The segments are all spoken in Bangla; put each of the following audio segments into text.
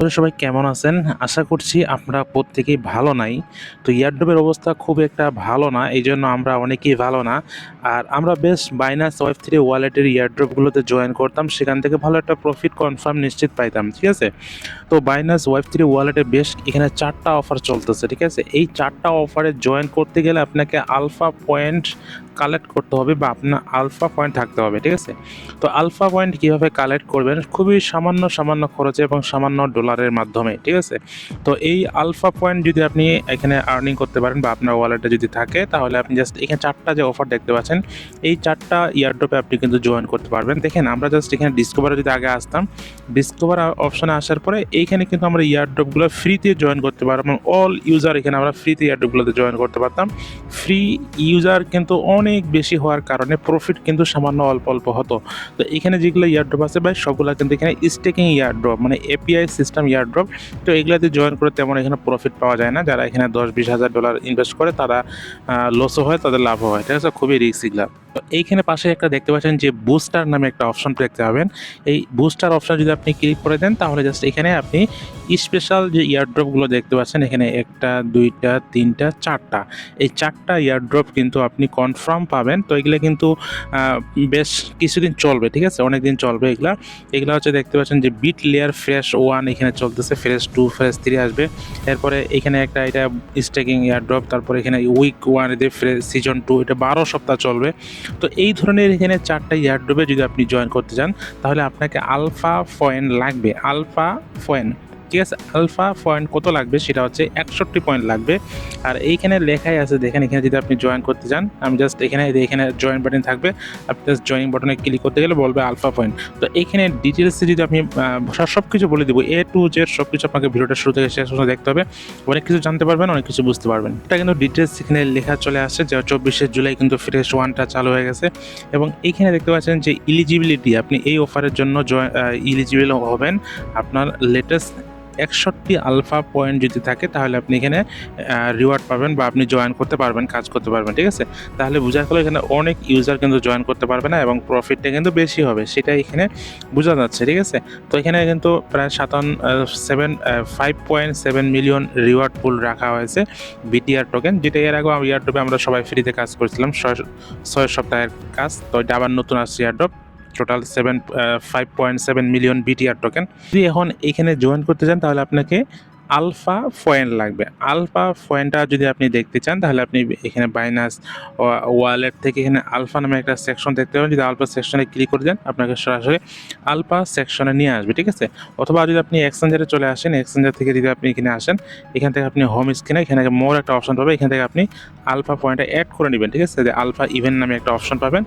আপনারা সবাই কেমন আছেন? আশা করছি আপনারা প্রত্যেকেই ভালো নাই। তো ইয়ারড্রপের অবস্থা খুব একটা ভালো না এই জন্য আমরা অনেকেই ভালো না। আর আমরা বেশ বাইনাস ওয়েব থ্রি ওয়ালেটের ইয়ারড্রপগুলোতে জয়েন করতাম, সেখান থেকে ভালো একটা প্রফিট কনফার্ম নিশ্চিত পাইতাম, ঠিক আছে? তো বাইনাস ওয়েব থ্রি ওয়ালেটে বেশ এখানে চারটা অফার চলতেছে, ঠিক আছে? এই চারটা অফারে জয়েন করতে গেলে আপনাকে আলফা পয়েন্ট কালেক্ট করতে হবে বা আপনার আলফা পয়েন্ট থাকতে হবে, ঠিক আছে? তো আলফা পয়েন্ট কীভাবে কালেক্ট করবেন? খুবই সামান্য সামান্য খরচে এবং সামান্য ডলারের মাধ্যমে, ঠিক আছে? তো এই আলফা পয়েন্ট যদি আপনি এখানে আর্নিং করতে পারেন বা আপনার ওয়ালেটে যদি থাকে, তাহলে আপনি জাস্ট এখানে চারটা যে অফার দেখতে পাচ্ছেন, এই চারটা ইয়ারড্রপে আপনি কিন্তু জয়েন করতে পারবেন। দেখেন, আমরা জাস্ট এখানে ডিসকভারে যদি আগে আসতাম ডিসকভার অপশনে আসার পরে এইখানে কিন্তু আমরা ইয়ারড্রপগুলো ফ্রিতে জয়েন করতে পারব অল ইউজার এখানে আমরা ফ্রিতে ইয়ারড্রপগুলোতে জয়েন করতে পারতাম। ফ্রি ইউজার কিন্তু অনেক বেশি হওয়ার কারণে প্রফিট কিন্তু সামান্য অল্প অল্প হতো। তো এখানে যেগুলো ইয়ারড্রপ আছে ভাই, সবগুলো কিন্তু এখানে স্টেকিং ইয়ারড্রপ মানে এপিআই সিস্টেম ইয়ারড্রপ তো এগুলাতে জয়েন করে তেমন এখানে প্রফিট পাওয়া যায় না। যারা এখানে দশ বিশ হাজার ডলার ইনভেস্ট করে, তারা লসও হয়, তাদের লাভও হয়, ঠিক আছে? খুবই রিস্ক এগুলা তো এইখানে পাশে একটা দেখতে পাচ্ছেন যে বুস্টার নামে একটা অপশন দেখতে পাবেন। এই বুস্টার অপশন যদি আপনি ক্লিক করে দেন, তাহলে জাস্ট এখানে আপনি স্পেশাল যে ইয়ারড্রপগুলো দেখতে পাচ্ছেন, এখানে একটা, দুইটা, তিনটা, চারটা। এই চারটা ইয়ারড্রপ কিন্তু আপনি কনফার্ম পাবেন। তো এগুলো কিন্তু বেশ কিছুদিন চলবে, ঠিক আছে? অনেক দিন চলবে এগুলা। এগুলো হচ্ছে দেখতে পাচ্ছেন যে বিট লেয়ার ফ্রেশ ওয়ান এখানে চলতেছে ফ্রেশ টু ফ্রেশ থ্রি আসবে। এরপরে এখানে একটা এটা স্টেকিং ইয়ারড্রপ তারপরে এখানে উইক ওয়ান এদের ফ্রেশ সিজন টু এটা বারো সপ্তাহ চলবে। তো এই ধরনের এখানে চারটা ইয়ারড্রপে যদি আপনি জয়েন করতে চান, তাহলে আপনাকে আলফা ফয়েন লাগবে। আলফা পয়েন্ট ঠিক আলফা পয়েন্ট কত লাগবে? সেটা হচ্ছে একষট্টি পয়েন্ট লাগবে। আর এইখানে লেখাই আছে, দেখেন, এখানে যদি আপনি জয়েন করতে চান, আমি জাস্ট এখানে এখানে জয়েন বাটন থাকবে। আপনি জাস্ট জয়েনিং বাটনে ক্লিক করতে গেলে বলবে আলফা পয়েন্ট তো এইখানে ডিটেলসে যদি আপনি সব কিছু বলে দেবো এ টু জেড সব কিছু আপনাকে ভিডিওটা শুরু থেকে শেষ পর্যন্ত দেখতে হবে। অনেক কিছু জানতে পারবেন, অনেক কিছু বুঝতে পারবেন। এটা কিন্তু ডিটেলস এখানে লেখা চলে আসছে যে চব্বিশে জুলাই কিন্তু ফ্রেশ ওয়ানটা চালু হয়ে গেছে। এবং এইখানে দেখতে পাচ্ছেন যে ইলিজিবিলিটি আপনি এই অফারের জন্য ইলিজিবল হবেন। আপনার লেটেস্ট একষট্টি আলফা পয়েন্ট যদি থাকে, তাহলে আপনি এখানে রিওয়ার্ড পাবেন বা আপনি জয়েন করতে পারবেন, কাজ করতে পারবেন, ঠিক আছে? তাহলে বোঝা গেলো এখানে অনেক ইউজার কিন্তু জয়েন করতে পারবে না এবং প্রফিটটা কিন্তু বেশি হবে সেটা এখানে বোঝা যাচ্ছে, ঠিক আছে? তো এখানে কিন্তু প্রায় সাতান্ন seven five point seven million reward pool রাখা হয়েছে বিটিআর টোকেন যেটা এর আগে ইয়ারডপে আমরা সবাই ফ্রিতে কাজ করেছিলাম, ছয় ছয় সপ্তাহের কাজ, তো এটা আবার নতুন আসছে airdrop total seven five point seven million BTR token যদি এখন এখানে জয়েন করতে চান, তাহলে আপনাকে আলফা পয়েন্ট লাগবে। আলফা পয়েন্টটা যদি আপনি দেখতে চান, তাহলে আপনি এখানে বাইনাস ওয়ালেট থেকে এখানে আলফা নামে একটা সেকশন দেখতে পাবেন। যদি আলফা সেকশনে ক্লিক করে দেন, আপনাকে সরাসরি আলফা সেকশনে নিয়ে আসবে, ঠিক আছে? অথবা যদি আপনি এক্সচেঞ্জারে চলে আসেন এক্সচেঞ্জার থেকে যদি আপনি এখানে আসেন, এখান থেকে আপনি হোম স্ক্রিনে এখানে মোর একটা অপশন পাবেন। এখান থেকে আপনি আলফা পয়েন্টটা অ্যাড করে নেবেন, ঠিক আছে? যে আলফা ইভেন্ট নামে একটা অপশন পাবেন।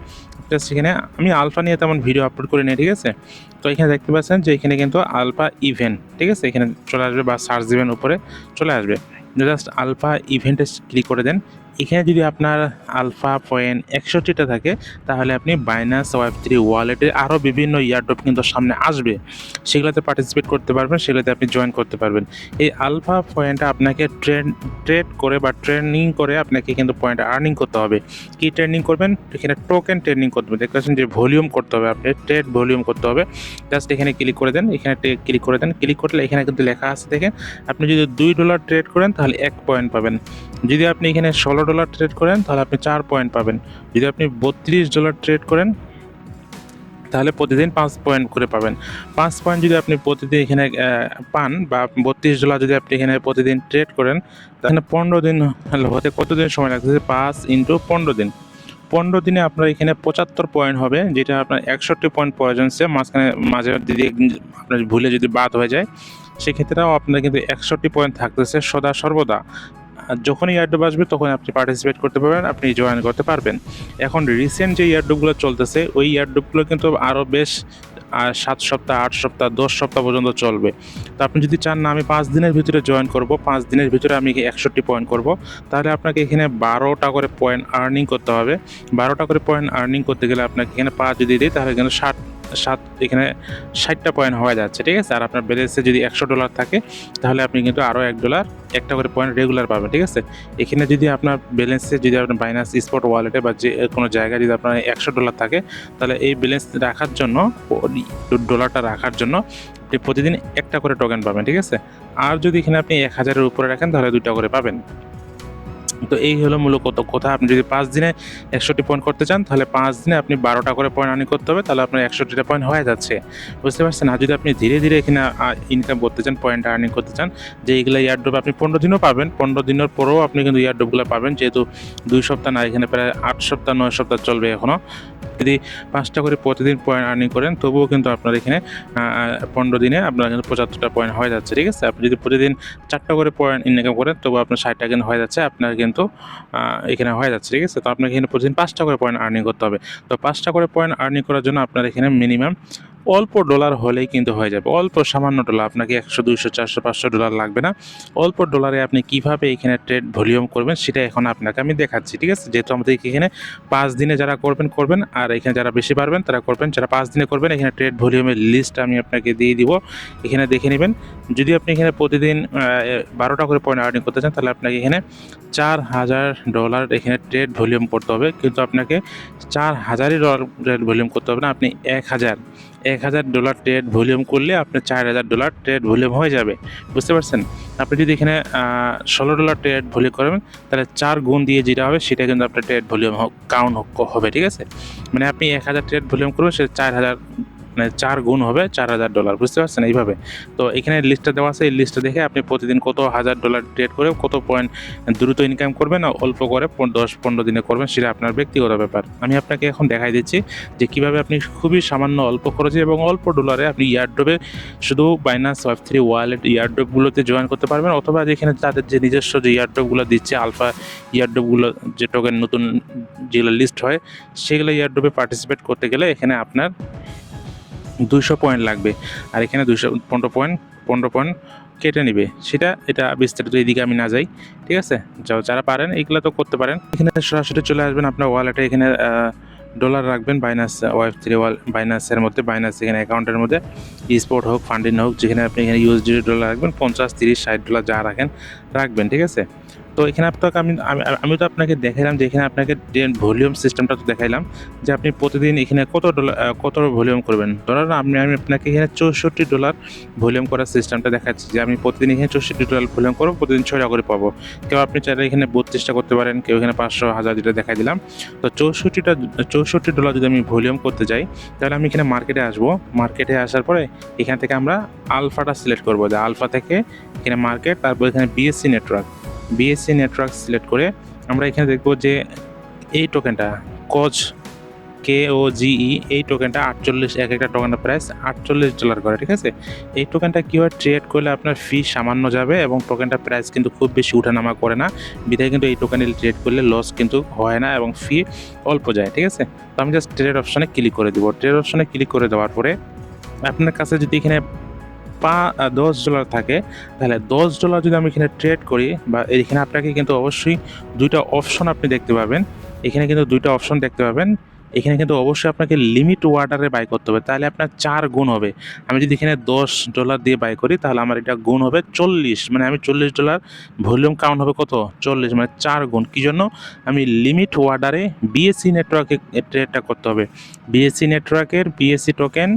জাস্ট এখানে আমি আলফা নিয়ে তেমন ভিডিও আপলোড করে নিই ঠিক আছে? তো এখানে দেখতে পাচ্ছেন যে এখানে কিন্তু আলফা ইভেন্ট ঠিক আছে? এখানে চলে আসবে বা সার্চ দিবেন উপরে চলে আসবে। জাস্ট আলফা ইভেন্টে ক্লিক করে দেন। এখানে যদি আপনার আলফা পয়েন্ট একষট্টিটা থাকে, তাহলে আপনি বাইনাস ওয়েব থ্রি ওয়ালেটের আরও বিভিন্ন ইয়ারড্রপ কিন্তু সামনে আসবে। সেগুলোতে পার্টিসিপেট করতে পারবেন, সেগুলোতে আপনি জয়েন করতে পারবেন। এই আলফা পয়েন্টটা আপনাকে ট্রেন ট্রেড করে বা ট্রেনিং করে আপনাকে কিন্তু পয়েন্ট আর্নিং করতে হবে। কি ট্রেনিং করবেন? এখানে টোকেন ট্রেনিং করতে হবে। দেখতে পাচ্ছেন যে ভলিউম করতে হবে আপনি ট্রেড ভলিউম করতে হবে। জাস্ট এখানে ক্লিক করে দেন, এখানে ক্লিক করে দেন। ক্লিক করলে এখানে কিন্তু লেখা আছে, দেখেন। আপনি যদি দুই ডলার ট্রেড করেন, তাহলে এক পয়েন্ট পাবেন। যদি আপনি এখানে ষোলো ডলার ট্রেড করেন, তাহলে আপনি চার পয়েন্ট পাবেন। যদি আপনি বত্রিশ ডলার ট্রেড করেন, তাহলে প্রতিদিন পাঁচ পয়েন্ট করে পাবেন। পাঁচ পয়েন্ট যদি আপনি প্রতিদিন এখানে পান বা বত্রিশ ডলার যদি আপনি এখানে প্রতিদিন ট্রেড করেন, তাহলে পনেরো দিন হতে কতদিন সময় লাগতেছে? পাঁচ ইন্টু পনেরো দিন। পনেরো দিনে আপনার এখানে পঁচাত্তর পয়েন্ট হবে, যেটা আপনার একষট্টি পয়েন্ট প্রয়োজন সে মাঝখানে, মাঝে যদি আপনার ভুলে যদি বাদ হয়ে যায়, সেক্ষেত্রেও আপনার কিন্তু একষট্টি পয়েন্ট থাকতেছে সদা সর্বদা। যখনই ইয়ারডোপ আসবে, তখন আপনি পার্টিসিপেট করতে পারবেন, আপনি জয়েন করতে পারবেন। এখন রিসেন্ট যে ইয়ারডোপগুলো চলতেছে, ওই ইয়ারডোপগুলো কিন্তু আরও বেশ সাত সপ্তাহ, আট সপ্তাহ, দশ সপ্তাহ পর্যন্ত চলবে। তো আপনি যদি চান না, আমি পাঁচ দিনের ভিতরে জয়েন করব, পাঁচ দিনের ভিতরে আমি একষট্টি পয়েন্ট করব। তাহলে আপনাকে এখানে বারোটা করে পয়েন্ট আর্নিং করতে হবে। বারোটা করে পয়েন্ট আর্নিং করতে গেলে আপনাকে এখানে পাঁচ যদি দিই তাহলে এখানে ষাট সাত, এখানে ষাটটা পয়েন্ট হওয়া যাচ্ছে, ঠিক আছে? আর আপনার ব্যালেন্সে যদি একশো ডলার থাকে, তাহলে আপনি কিন্তু আরও এক ডলার একটা করে পয়েন্ট রেগুলার পাবেন, ঠিক আছে? এখানে যদি আপনার ব্যালেন্সে যদি আপনার বাইনাস স্পট ওয়ালেটে বা যে কোনো জায়গায় যদি আপনার একশো ডলার থাকে, তাহলে এই ব্যালেন্স রাখার জন্য ডলারটা রাখার জন্য আপনি প্রতিদিন একটা করে টোকেন পাবেন, ঠিক আছে? আর যদি এখানে আপনি এক হাজারের উপরে রাখেন, তাহলে দুইটা করে পাবেন। তো এই হলো মূলত কথা। আপনি যদি পাঁচ দিনে একষট্টি পয়েন্ট করতে চান, তাহলে পাঁচ দিনে আপনি বারোটা করে পয়েন্ট আর্নিং করতে হবে, তাহলে আপনার একষট্টিটা পয়েন্ট হয়ে যাচ্ছে। বুঝতে পারছেন? আর যদি আপনি ধীরে ধীরে এখানে ইনকাম করতে চান পয়েন্ট আর্নিং করতে চান, যে এইগুলো ইয়ারড্রপ আপনি পনেরো দিনও পাবেন, পনেরো দিনের পরেও আপনি কিন্তু ইয়ারড্রপগুলো পাবেন, যেহেতু দুই সপ্তাহ না, এখানে প্রায় আট সপ্তাহ, নয় সপ্তাহ চলবে এখনও যদি পাঁচটা করে প্রতিদিন পয়েন্ট আর্নিং করেন, তবুও কিন্তু আপনার এখানে পনেরো দিনে আপনার কিন্তু পঁচাত্তরটা পয়েন্ট হয়ে যাচ্ছে, ঠিক আছে? আপনি যদি প্রতিদিন চারটা করে পয়েন্ট ইনকাম করেন তবু আপনার ষাটটা কিন্তু হয়ে যাচ্ছে, আপনার কিন্তু এখানে হয়ে যাচ্ছে, ঠিক আছে? তো আপনাকে এখানে প্রতিদিন পাঁচটা করে পয়েন্ট আর্নিং করতে হবে। তো পাঁচটা করে পয়েন্ট আর্নিং করার জন্য আপনার এখানে মিনিমাম অল্প ডলার হলেই কিন্তু হয়ে যাবে। অল্প সামান্য ডলার, আপনাকে একশো, দুইশো, চারশো, পাঁচশো ডলার লাগবে না। অল্প ডলারে আপনি কীভাবে এখানে ট্রেড ভলিউম করবেন সেটা এখন আপনাকে আমি দেখাচ্ছি, ঠিক আছে? যেহেতু আমাদের এখানে পাঁচ দিনে যারা করবেন করবেন, আর এখানে যারা বেশি পারবেন তারা করবেন। যারা পাঁচ দিনে করবেন, এখানে ট্রেড ভলিউমের লিস্ট আমি আপনাকে দিয়ে দিব। এখানে দেখে নেবেন, যদি আপনি এখানে প্রতিদিন বারোটা করে পয়েন্ট আর্নিং করতে চান, তাহলে আপনাকে এখানে চার হাজার ডলার এখানে ট্রেড ভলিউম করতে হবে। কিন্তু আপনাকে চার হাজারই ডলার ট্রেড ভলিউম করতে হবে না, আপনি এক হাজার। এক হাজার ডলার ট্রেড ভলিউম করলে আপনার চার হাজার ডলার ট্রেড ভলিউম হয়ে যাবে। বুঝতে পারছেন? আপনি যদি এখানে ষোলো ডলার ট্রেড ভলিউম করেন, তাহলে চার গুণ দিয়ে যেটা হবে, সেটা কিন্তু আপনার ট্রেড ভলিউম কাউন্ট হবে, ঠিক আছে? মানে আপনি এক হাজার ট্রেড ভলিউম করবেন সেটা চার হাজার মানে চার গুণ হবে, চার হাজার ডলার বুঝতে পারছেন এইভাবে? তো এখানে লিস্টটা দেওয়া আছে, এই লিস্টটা দেখে আপনি প্রতিদিন কত হাজার ডলার ট্রেড করে, কত পয়েন্ট দ্রুত ইনকাম করবেন অল্প করে দশ পনেরো দিনে করবেন, সেটা আপনার ব্যক্তিগত ব্যাপার। আমি আপনাকে এখন দেখাই দিচ্ছি যে কীভাবে আপনি খুবই সামান্য অল্প খরচে এবং অল্প ডলারে আপনি ইয়ারড্রপে শুধু বাইনান্স ওয়েব থ্রি ওয়ালেট ইয়ারড্রপগুলোতে জয়েন করতে পারবেন, অথবা যেখানে তাদের যে নিজস্ব যে ইয়ারড্রপগুলো দিচ্ছে আলফা ইয়ারড্রপগুলো যে টোকেন নতুন যেগুলো লিস্ট হয়, সেগুলো ইয়ারড্রপে পার্টিসিপেট করতে গেলে এখানে আপনার দুইশো পয়েন্ট লাগবে। আর এখানে দুইশো, পনেরো পয়েন্ট পনেরো পয়েন্ট কেটে নেবে। সেটা, এটা বিস্তারিত এইদিকে আমি না যাই, ঠিক আছে? যারা পারেন এইগুলো তো করতে পারেন। এখানে সরাসরি চলে আসবেন আপনার ওয়ালেটে এখানে ডলার রাখবেন বাইনাস ওয়াইফ থ্রি ওয়াল বাইনাসের মধ্যে বাইনাস এখানে অ্যাকাউন্টের মধ্যে স্পোর্ট হোক ফান্ডিং হোক, যেখানে আপনি এখানে ইউএসডি ডলার রাখবেন, পঞ্চাশ, তিরিশ, ষাট ডলার যা রাখেন, রাখবেন, ঠিক আছে? তো এখানে আপনাকে আমি, আমি- তো আপনাকে দেখাইলাম যে এখানে আপনাকে ভলিউম সিস্টেমটা তো দেখাইলাম যে আপনি প্রতিদিন এখানে কত ডলার কত ভলিউম করবেন। ডলার আমি আমি আপনাকে এখানে চৌষট্টি ডলার ভলিউম করার সিস্টেমটা দেখাচ্ছি যে আমি প্রতিদিন এখানে চৌষট্টি ডলার ভলিউম করব, প্রতিদিন ছয়টা করে পাবো। কেউ আপনি চাইলে এখানে বত্রিশটা করতে পারেন, কেউ এখানে পাঁচশো, হাজার যেটা দেখাই দিলাম। তো চৌষট্টিটা, চৌষট্টি ডলার যদি আমি ভলিউম করতে যাই, তাহলে আমি এখানে মার্কেটে আসব। মার্কেটে আসার পরে এখান থেকে আমরা আলফাটা সিলেক্ট করব, যে আলফা থেকে এখানে মার্কেট, তারপর এখানে BSC network BSC network select করে আমরা এখানে দেখব যে এই টোকেনটা কজ কে ও জিই এই টোকেনটা আটচল্লিশ এক একটা টোকেনের প্রাইস আটচল্লিশ ডলার করে, ঠিক আছে? এই টোকেনটা কী হয় ট্রেড করলে আপনার ফি সামান্য যাবে এবং টোকেনটা প্রাইস কিন্তু খুব বেশি উঠানামা করে না? বিধায় কিন্তু এই টোকেনে ট্রেড করলে লস কিন্তু হয় না এবং ফি অল্প যায়, ঠিক আছে? তো আমি জাস্ট ট্রেড অপশানে ক্লিক করে দেবো। ট্রেড অপশানে ক্লিক করে দেওয়ার পরে আপনার কাছে যদি এখানে পা দশ ডলার থাকে, তাহলে দশ ডলার যদি আমি এখানে ট্রেড করি, বা এখানে আপনাকে কিন্তু অবশ্যই দুইটা অপশন আপনি দেখতে পাবেন। এখানে কিন্তু দুইটা অপশন দেখতে পাবেন। এখানে কিন্তু অবশ্যই আপনাকে লিমিট ওয়াটারে বাই করতে হবে, তাহলে আপনার চার গুণ হবে। আমি যদি এখানে দশ ডলার দিয়ে বাই করি, তাহলে আমার এটা গুণ হবে চল্লিশ। মানে আমি চল্লিশ ডলার ভলিউম কাউন্ট হবে কত? চল্লিশ মানে চার গুণ। কী জন্য? আমি লিমিট ওয়ার্ডারে বিএসসি নেটওয়ার্কে ট্রেডটা করতে হবে। বিএসসি নেটওয়ার্কের বিএসসি টোকেন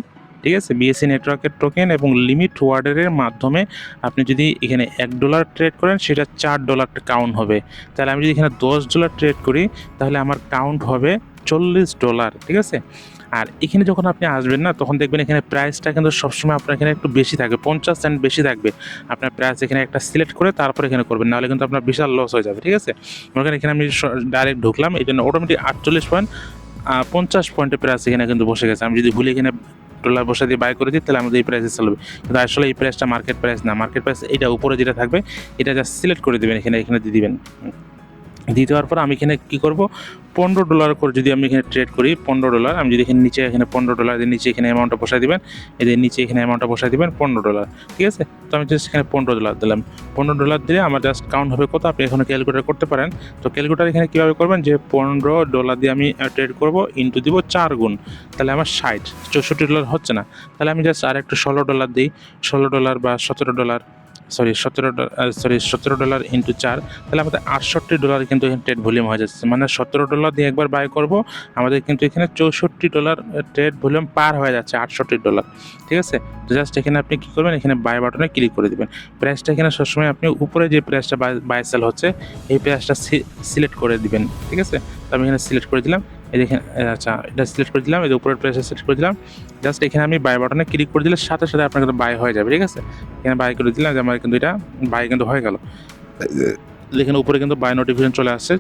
ঠিক আছে? বিএসসি নেটওয়ার্কের টোকেন এবং লিমিট ওয়ার্ডারের মাধ্যমে আপনি যদি এখানে এক ডলার ট্রেড করেন, সেটা চার ডলার কাউন্ট হবে। তাহলে আমি যদি এখানে দশ ডলার ট্রেড করি, তাহলে আমার কাউন্ট হবে চল্লিশ ডলার ঠিক আছে? আর এখানে যখন আপনি আসবেন না, তখন দেখবেন এখানে প্রাইসটা কিন্তু সবসময় আপনার এখানে একটু বেশি থাকবে, পঞ্চাশ সেন্ট বেশি থাকবে। আপনার প্রাইস এখানে একটা সিলেক্ট করে তারপর এখানে করবেন, নাহলে কিন্তু আপনার বিশাল লস হয়ে যাবে, ঠিক আছে? মনে করেন এখানে আমি ডাইরেক্ট ঢুকলাম, এই জন্য অটোমেটিক আটচল্লিশ পয়েন্ট পঞ্চাশ পয়েন্টের প্রাইস এখানে কিন্তু বসে গেছে। আমি যদি ভুলে এখানে ডলার বসে দিয়ে বাই করে দিই তাহলে আমাদের এই প্রাইসে চলবে কিন্তু আসলে এই প্রাইসটা মার্কেট প্রাইস না। মার্কেট প্রাইস এটা উপরে যেটা থাকবে, এটা জাস্ট সিলেক্ট করে দেবেন, এখানে এখানে দিয়ে দিবেন। দিয়ে দেওয়ার পর আমি এখানে কী করব? পনেরো ডলার করে যদি আমি এখানে ট্রেড করি, পনেরো ডলার আমি যদি এখানে নিচে, এখানে পনেরো ডলার দিয়ে নিচে এখানে অ্যামাউন্টটা বসাই দেবেন, এদের নিচে এখানে অ্যামাউন্টটা বসাই দেবেন, পনেরো ডলার ঠিক আছে? তো আমি জাস্ট এখানে পনেরো ডলার দিলাম। পনেরো ডলার দিলে আমার জাস্ট কাউন্ট হবে কত? আপনি এখানে ক্যালকুলেটার করতে পারেন। তো ক্যালকুলেটার এখানে কীভাবে করবেন? যে পনেরো ডলার দিয়ে আমি ট্রেড করব ইন্টু দিব চার গুণ। তাহলে আমার ষাট, চৌষট্টি ডলার হচ্ছে না। তাহলে আমি জাস্ট আর একটু ষোলো ডলার দিই। ষোলো ডলার বা সতেরো ডলার সরি, সতেরো সরি, সতেরো ডলার ইন্টু চার। তাহলে আমাদের আটষট্টি ডলার কিন্তু ট্রেড ভলিউম হয়ে যাচ্ছে। মানে সতেরো ডলার দিয়ে একবার বাই করব, আমাদের কিন্তু এখানে চৌষট্টি ডলার ট্রেড ভলিউম পার হয়ে যাচ্ছে আটষট্টি ডলার। ঠিক আছে? তো জাস্ট এখানে আপনি কী করবেন? এখানে বাই বাটনে ক্লিক করে দিবেন। প্রাইসটা এখানে সবসময় আপনি উপরে যে প্রাইসটা বাই সেল হচ্ছে, এই প্রাইসটা সিলেক্ট করে দিবেন। ঠিক আছে? তো আমি এখানে সিলেক্ট করে দিলাম। এই দেখেন আচ্ছা এটা সিলেক্ট করে দিলাম, এই উপরের প্রাইসটা সিলেক্ট করে দিলাম। জাস্ট এখানে আমি বাই বাটনে ক্লিক করে দিলে সাথে সাথে আপনার কিন্তু বাই হয়ে যাবে, ঠিক আছে? এখানে বাই করে দিলাম যে আমার কিন্তু এটা বাই কিন্তু হয়ে গেল। এখানে উপরে কিন্তু বাই নোটিফিকেশন চলে আসছে।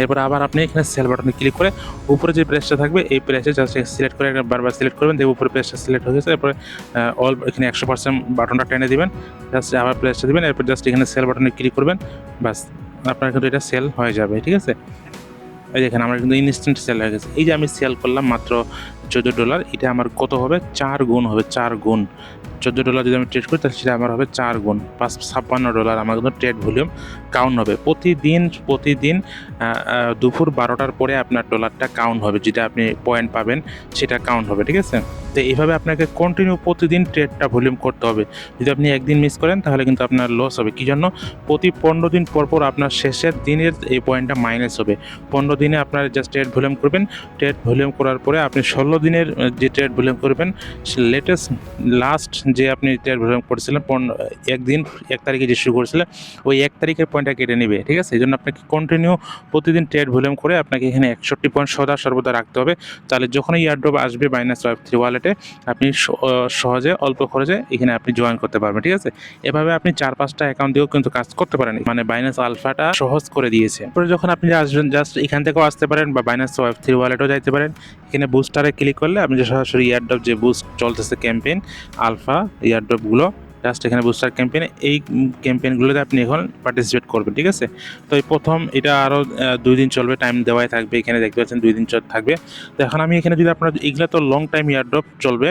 এরপর আবার আপনি এখানে সেল বাটনে ক্লিক করে উপরে যে প্রেসটা থাকবে, এই প্রেসে জাস্ট সিলেক্ট করে বারবার সিলেক্ট করবেন দেখবে উপরে প্রেসটা সিলেক্ট হয়ে গেছে। এরপরে অল এখানে একশো পার্সেন্ট বাটনটা টেনে দিবেন জাস্ট আবার প্রেসটা দিবেন, এরপর জাস্ট এখানে সেল বাটনে ক্লিক করবেন বাস আপনার কিন্তু এটা সেল হয়ে যাবে, ঠিক আছে? এই দেখেন আমার কিন্তু ইনস্ট্যান্ট সেল হয়ে গেছে। এই যে আমি সেল করলাম মাত্র চোদ্দ ডলার, এটা আমার কত হবে? চার গুণ হবে, চার গুণ। চোদ্দ ডলার যদি আমি ট্রেড করি, তাহলে সেটা আমার হবে চার গুণ। পাঁচ, ছাপ্পান্ন ডলার, আমার কিন্তু ট্রেড ভলিউম কাউন্ট হবে। প্রতিদিন প্রতিদিন দুপুর বারোটার পরে আপনার ডলারটা কাউন্ট হবে, যেটা আপনি পয়েন্ট পাবেন, সেটা কাউন্ট হবে, ঠিক আছে? তো এইভাবে আপনাকে কন্টিনিউ প্রতিদিন ট্রেডটা ভলিউম করতে হবে। যদি আপনি একদিন মিস করেন, তাহলে কিন্তু আপনার লস হবে। কী জন্য? প্রতি পনেরো দিন পর পর আপনার শেষের দিনের এই পয়েন্টটা মাইনাস হবে। পনেরো দিনে আপনার জাস্ট ট্রেড ভলিউম করবেন। ট্রেড ভলিউম করার পরে আপনি ষোলো দিনের যে ট্রেড ভলিউম করবেন লেটেস্ট লাস্ট যে আপনি ট্রেড ভলিউম করেছিলেন একদিন, এক তারিখে যে শুরু করেছিলেন ওই এক তারিখের পয়েন্টটা কেটে নেবে, ঠিক আছে? এই জন্য আপনাকে কন্টিনিউ প্রতিদিন ট্রেড ভলিউম করে আপনাকে এখানে একষট্টি পয়েন্ট সদা সর্বদা রাখতে হবে। তাহলে যখনই ইয়ারড্রপ আসবে বাইনাস ওয়েব থ্রি ওয়ালেটে আপনি সহজে, অল্প খরচে এখানে আপনি জয়েন করতে পারবেন, ঠিক আছে? এভাবে আপনি চার পাঁচটা অ্যাকাউন্ট দিয়েও কিন্তু কাজ করতে পারেন। মানে বাইনাস আলফাটা সহজ করে দিয়েছে। পরে যখন আপনি আসবেন জাস্ট এখান থেকেও আসতে পারেন বা বাইনাস ওয়েব থ্রি ওয়ালেটও যাইতে পারেন। এখানে বুস্টারে ক্লিক করলে আপনি যে সরাসরি ইয়ারড্রপ যে বুস্ট চলতেছে ক্যাম্পেইন আলফা ইয়ারড্রপগুলো জাস্ট এখানে বুস্টার ক্যাম্পেইন এই ক্যাম্পেইনগুলোতে আপনি এখন পার্টিসিপেট করবেন, ঠিক আছে? তো এই প্রথম এটা আরও দুই দিন চলবে টাইম দেওয়াই থাকবে, এখানে দেখতে পাচ্ছেন দুই দিন থাকবে। তো এখন আমি এখানে যদি আপনার, এগুলো তো লং টাইম ইয়ারড্রপ চলবে,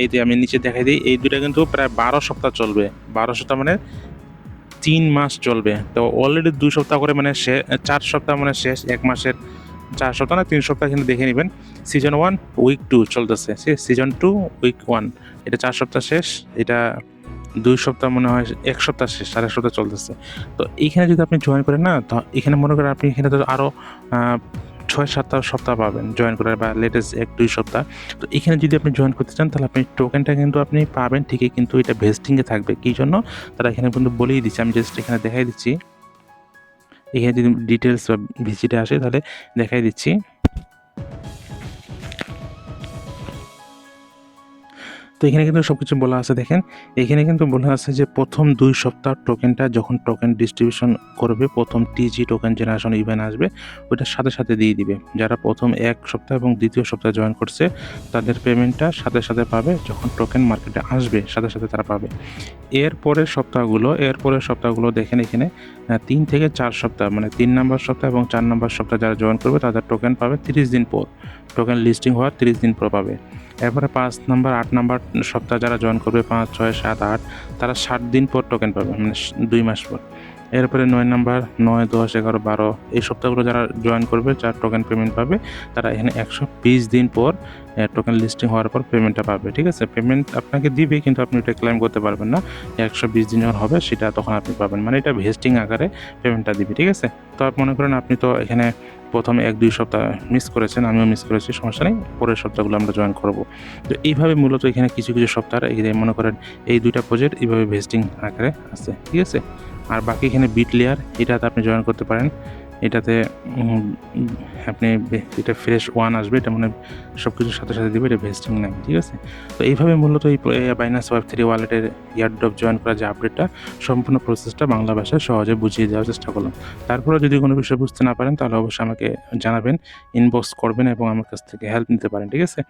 এই যে আমি নিচে দেখাই দিই, এই দুটা কিন্তু প্রায় বারো সপ্তাহ চলবে। বারো সপ্তাহ মানে তিন মাস চলবে। তো অলরেডি দুই সপ্তাহ করে মানে চার সপ্তাহ মানে শেষ, এক মাসের চার সপ্তাহ না, তিন সপ্তাহ কিন্তু দেখে নেবেন। সিজন ওয়ান উইক টু চলতেছে। সিজন টু উইক ওয়ান এটা চার সপ্তাহ শেষ, এটা দুই সপ্তাহ মনে হয়, এক সপ্তাহ শেষ, সাড়ে সপ্তাহ চলতেছে। তো এইখানে যদি আপনি জয়েন করেন না, তো এখানে মনে করেন আপনি এখানে তো আরও ছয় সাতটা সপ্তাহ পাবেন জয়েন করার বা লেটেস্ট এক, দুই সপ্তাহ। তো এখানে যদি আপনি জয়েন করতে চান, তাহলে আপনি টোকেনটা কিন্তু আপনি পাবেন, ঠিকই কিন্তু এটা ভেস্টিংয়ে থাকবে। কী জন্য? তারা এখানে কিন্তু বলেই দিচ্ছে, আমি জাস্ট এখানে দেখাই দিচ্ছি। এখানে যদি ডিটেলস বা ভিজিটে আসে তাহলে দেখাই দিচ্ছি। তো এখানে কিন্তু সব কিছু বলা আছে, দেখেন। এখানে কিন্তু বলা আছে যে প্রথম দুই সপ্তাহ টোকেনটা যখন টোকেন ডিস্ট্রিবিউশন করবে, প্রথম টিজি টোকেন জেনারেশন ইভেন্ট আসবে, ওইটার সাথে সাথে দিয়ে দিবে। যারা প্রথম এক সপ্তাহ এবং দ্বিতীয় সপ্তাহে জয়েন করছে, তাদের পেমেন্টটা সাথে সাথে পাবে, যখন টোকেন মার্কেটে আসবে, সাথে সাথে তারা পাবে। এর পরের সপ্তাহগুলো, এর পরের সপ্তাহগুলো দেখেন এখানে তিন থেকে চার সপ্তাহ মানে তিন নম্বর সপ্তাহ এবং চার নম্বর সপ্তাহ যারা জয়েন করবে, তাদের টোকেন পাবে তিরিশ দিন পর। টোকেন লিস্টিং হওয়ার তিরিশ দিন পর পাবে। এরপরে পাঁচ নাম্বার আট নাম্বার সপ্তাহ যারা জয়েন করবে, পাঁচ, ছয়, সাত, আট, তারা ষাট দিন পর টোকেন পাবে মানে দুই মাস পর। এরপরে নয় নাম্বার নয়, দশ, এগারো, বারো, এই সপ্তাহগুলো যারা জয়েন করবে, যার টোকেন পেমেন্ট পাবে, তারা এখানে একশো বিশ দিন পর টোকেন লিস্টিং হওয়ার পর পেমেন্টটা পাবে, ঠিক আছে? পেমেন্ট আপনাকে দিবে, কিন্তু আপনি এটা ক্লেম করতে পারবেন না। একশো বিশ দিন যখন হবে, সেটা তখন আপনি পাবেন। মানে এটা ভেস্টিং আকারে পেমেন্টটা দিবে, ঠিক আছে? তো মনে করেন আপনি তো এখানে প্রথম এক, দুই সপ্তাহ মিস করেছেন, আমিও মিস করেছি, সমস্যা নেই। পরের সপ্তাহগুলো আমরা জয়েন করব। তো এইভাবে মূলত এখানে কিছু কিছু সপ্তাহ মনে করেন এই দুইটা প্রজেক্ট এইভাবে ভেস্টিং আকারে আছে, ঠিক আছে? আর বাকি এখানে বিট লেয়ার এটাতে আপনি জয়েন করতে পারেন। এটাতে আপনি এটা ফ্রেশ ওয়ান আসবে, এটা মানে সব কিছুর সাথে সাথে দেবে, এটা ভেস্টিং নাই ঠিক আছে? তো এইভাবে মূলত এই বাইনাস ওয়েব থ্রি ওয়ালেটের ইয়ারড্রপ জয়েন করা যে আপডেটটা সম্পূর্ণ প্রসেসটা বাংলা ভাষায় সহজে বুঝিয়ে দেওয়ার চেষ্টা করলাম। তারপরে যদি কোনো বিষয় বুঝতে না পারেন, তাহলে অবশ্যই আমাকে জানাবেন ইনবক্স করবেন এবং আমার কাছ থেকে হেল্প নিতে পারেন, ঠিক আছে?